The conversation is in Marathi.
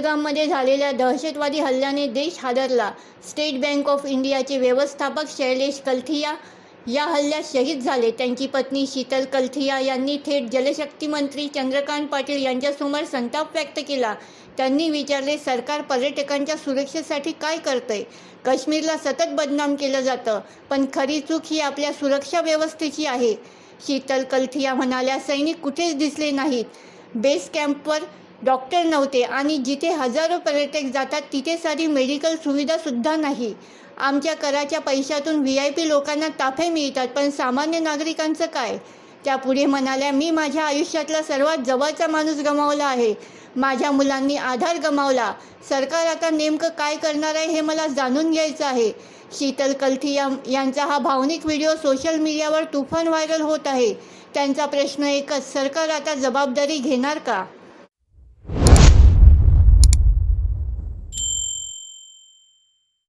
पहलगाममध्ये झालेल्या दहशतवादी हल्ल्याने देश हादरला. स्टेट बँक ऑफ इंडियाचे व्यवस्थापक शैलेश कलथिया या हल्ल्यात शहीद झाले. त्यांची पत्नी शीतल कलथिया यांनी थेट जलशक्ती मंत्री चंद्रकांत पाटील यांच्यासमोर संताप व्यक्त केला. त्यांनी विचारले सरकार पर्यटकांच्या सुरक्षेसाठी काय करतंय? काश्मीरला सतत बदनाम केलं जातं पण खरी चूक ही आपल्या सुरक्षा व्यवस्थेची आहे. शीतल कलथिया म्हणाल्या सैनिक कुठेच दिसले नाहीत. बेस कॅम्पवर डॉक्टर नव्हते आणि जिथे हजारो पर्यटक जातात तिथे सारी मेडिकल सुविधासुद्धा नाही. आमच्या कराच्या पैशातून व्ही आय पी लोकांना ताफे मिळतात पण सामान्य नागरिकांचं काय? त्या पुढे म्हणाल्या मी माझ्या आयुष्यातला सर्वात जवळचा माणूस गमावला आहे. माझ्या मुलांनी आधार गमावला. सरकार आता नेमकं काय करणार आहे हे मला जाणून घ्यायचं आहे. शीतल कलथिया यांचा हा भावनिक व्हिडिओ सोशल मीडियावर तुफान व्हायरल होत आहे. त्यांचा प्रश्न एकच सरकार आता जबाबदारी घेणार का?